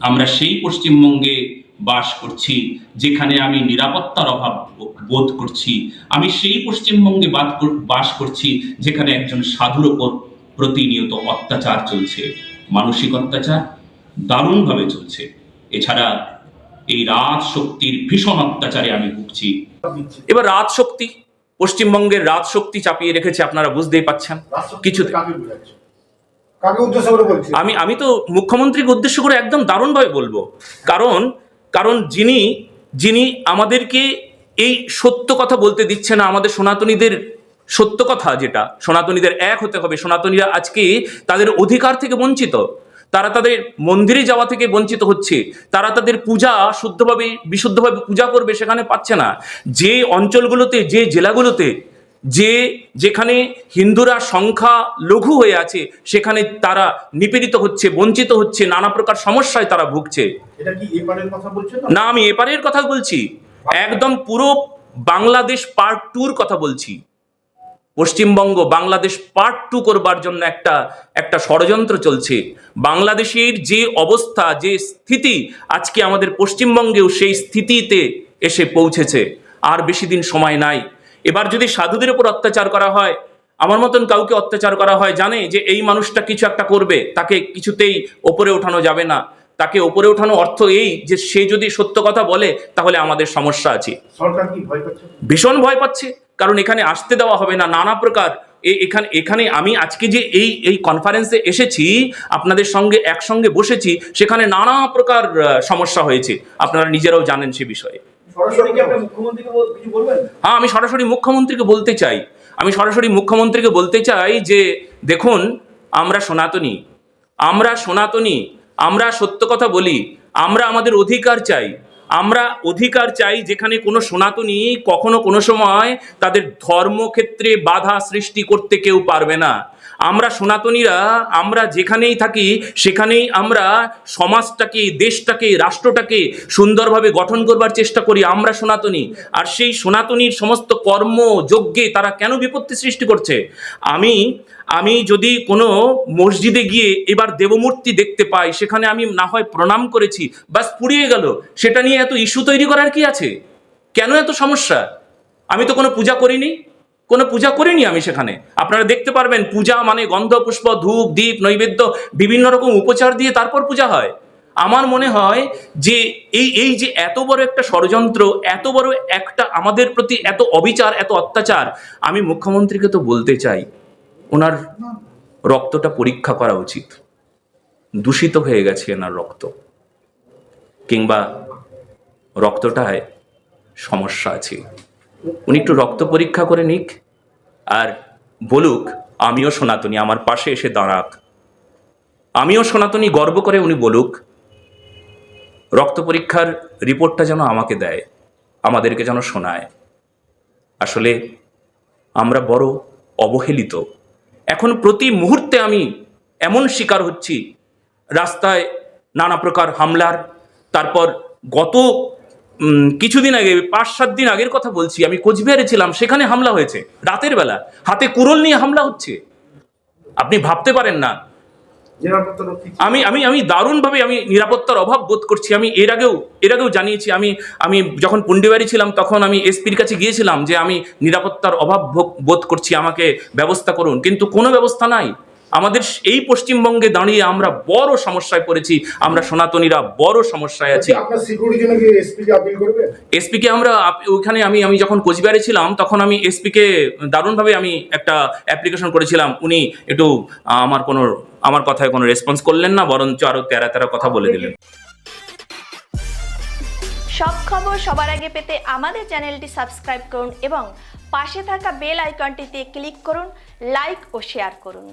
আমরা সেই পশ্চিমবঙ্গে বাস করছি যেখানে আমি নিরাপত্তার অভাব বোধ করছি। আমি সেই পশ্চিমবঙ্গে বাস করছি যেখানে একজন সাধুর ওপর প্রতিনিয়ত অত্যাচার চলছে। মানসিক অত্যাচার দারুণভাবে চলছে। এছাড়া এই রাজ শক্তির ভীষণ অত্যাচারে আমি ভুগছি। এবার রাত শক্তি পশ্চিমবঙ্গের রাত শক্তি চাপিয়ে রেখেছে আপনারা বুঝতেই পাচ্ছেন। কিছু আমি আমি তো মুখ্যমন্ত্রীকে উদ্দেশ্য করে একদম দারুণভাবে বলব। কারণ কারণ যিনি যিনি আমাদেরকে এই সত্য কথা বলতে দিচ্ছে না, আমাদের সনাতনীদের সত্য কথা যেটা, সনাতনীদের এক হতে হবে, সনাতনীরা আজকে তাদের অধিকার থেকে বঞ্চিত। তারা তাদের মন্দিরে যাওয়া থেকে বঞ্চিত হচ্ছে, তারা তাদের পূজা শুদ্ধভাবে, বিশুদ্ধভাবে পূজা করবে সেখানে পাচ্ছে না। যে অঞ্চলগুলোতে, যে জেলাগুলোতে যে যেখানে হিন্দুরা সংখ্যা লঘু হয়ে আছে সেখানে তারা নিপীড়িত হচ্ছে বঞ্চিত হচ্ছে নানা প্রকার সমস্যায় তারা ভুগছে। না আমি এপারের কথা বলছি। একদম পুরো বাংলাদেশ পার্ট টুর কথা বলছি। পশ্চিমবঙ্গ বাংলাদেশ পার্ট টু করবার জন্য একটা একটা ষড়যন্ত্র চলছে। বাংলাদেশের যে অবস্থা যে স্থিতি আজকে আমাদের পশ্চিমবঙ্গেও সেই স্থিতিতে এসে পৌঁছেছে। আর বেশি দিন সময় নাই। এবার যদি সাধুদের উপর অত্যাচার করা হয় আমার মতন কাউকে অত্যাচার করা হয় জানে যে এই মানুষটা কিছু একটা করবে তাকে কিছুতেই ওপরে ওঠানো যাবে না। তাকে ওপরে ওঠানো অর্থ এই যে সে যদি সত্য কথা বলে তাহলে আমাদের সমস্যা আছে। ভীষণ ভয় পাচ্ছে কারণ এখানে আসতে দেওয়া হবে না নানা প্রকার। এখানে এখানে আমি আজকে যে এই এই কনফারেন্সে এসেছি আপনাদের সঙ্গে একসঙ্গে বসেছি সেখানে নানা প্রকার সমস্যা হয়েছে। আপনারা নিজেরাও জানেন সে বিষয়ে। সরাসরি কি আপনি মুখ্যমন্ত্রীকে বল- কিছু বলবেন? হ্যাঁ আমি সরাসরি মুখ্যমন্ত্রীকে বলতে চাই। আমি সরাসরি মুখ্যমন্ত্রীকে বলতে চাই যে দেখুন আমরা সনাতনী। আমরা সনাতনী। আমরা সত্য কথা বলি। আমরা আমাদের অধিকার চাই। আমরা অধিকার চাই যেখানে কোনো সনাতনী কখনো কোনো সময় তাদের ধর্মক্ষেত্রে বাধা সৃষ্টি করতে কেউ পারবে না। আমরা সনাতনীরা, আমরা যেখানেই থাকি, সেখানেই আমরা সমাজটাকে, দেশটাকে, রাষ্ট্রটাকে সুন্দরভাবে গঠন করবার চেষ্টা করি, আমরা সনাতনী। আর সেই সনাতনীর সমস্ত কর্ম, যজ্ঞে তারা কেন বিপত্তি সৃষ্টি করছে? আমি আমি যদি কোনো মসজিদে গিয়ে এবার দেবমূর্তি দেখতে পাই, সেখানে আমি না হয় প্রণাম করেছি বাস পুড়িয়ে গেল, সেটা নিয়ে এত ইস্যু তৈরি করার কি আছে? কেন এত সমস্যা? আমি তো কোনো পূজা করিনি। কোনো পূজা করিনি আমি সেখানে। আপনারা দেখতে পারবেন, পূজা মানে গন্ধ, পুষ্প, ধূপ, দীপ, নৈবেদ্য, বিভিন্ন রকম উপচার দিয়ে তারপর পূজা হয়। আমার মনে হয় যে এই এই যে এত বড় একটা ষড়যন্ত্র, এত বড় একটা আমাদের প্রতি এত অবিচার, এত অত্যাচার, আমি মুখ্যমন্ত্রীকে তো বলতে চাই, ওনার রক্তটা পরীক্ষা করা উচিত। দূষিত হয়ে গেছে এনার রক্ত। কিংবা রক্তটায় সমস্যা আছে। উনি একটু রক্ত পরীক্ষা করে নিক, আর বলুক, আমিও সনাতনী, আমার পাশে এসে দাঁড়াক। আমিও সনাতনী গর্ব করে উনি বলুক, রক্ত পরীক্ষার রিপোর্টটা যেন আমাকে দেয়, আমাদেরকে যেন শোনায়। আসলে আমরা বড় অবহেলিত। এখন প্রতি মুহূর্তে আমি এমন শিকার হচ্ছি, রাস্তায় নানা প্রকার হামলার, তারপর গত কিছুদিন আগে, পাঁচ, সাত দিন আগের কথা বলছি, আমি কোচবিহারে ছিলাম, সেখানে হামলা হয়েছে, রাতের বেলা। হাতে কুরল নিয়ে হামলা হচ্ছে। আপনি ভাবতে পারেন না। আমি আমি আমি দারুণভাবে আমি নিরাপত্তার অভাব বোধ করছি। আমি এর আগেও এর আগেও জানিয়েছি, আমি আমি যখন পুন্ডিবাড়ি ছিলাম, তখন আমি এসপির কাছে গিয়েছিলাম যে আমি নিরাপত্তার অভাব বোধ করছি, আমাকে ব্যবস্থা করুন। কিন্তু কোনো ব্যবস্থা নাই। আমাদের এই পশ্চিমবঙ্গে দাঁড়িয়ে আমরা বড় সমস্যায় পড়েছি আমরা সনাতনীরা বড় সমস্যায় আছি। এসপিকে আমরা ওইখানে আমি আমি যখন কোচবিহারে ছিলাম তখন আমি এসপিকে দারুণভাবে আমি একটা অ্যাপ্লিকেশন করেছিলাম। উনি একটু আমার কোনো আমার কথায় কোনো রেসপন্স করলেন না বরঞ্চ আরও তেরা তেরা কথা বলে দিলেন। সব খবর সবার আগে পেতে আমাদের চ্যানেলটি সাবস্ক্রাইব করুন এবং পাশে থাকা বেল আইকনটিতে ক্লিক করুন লাইক ও শেয়ার করুন।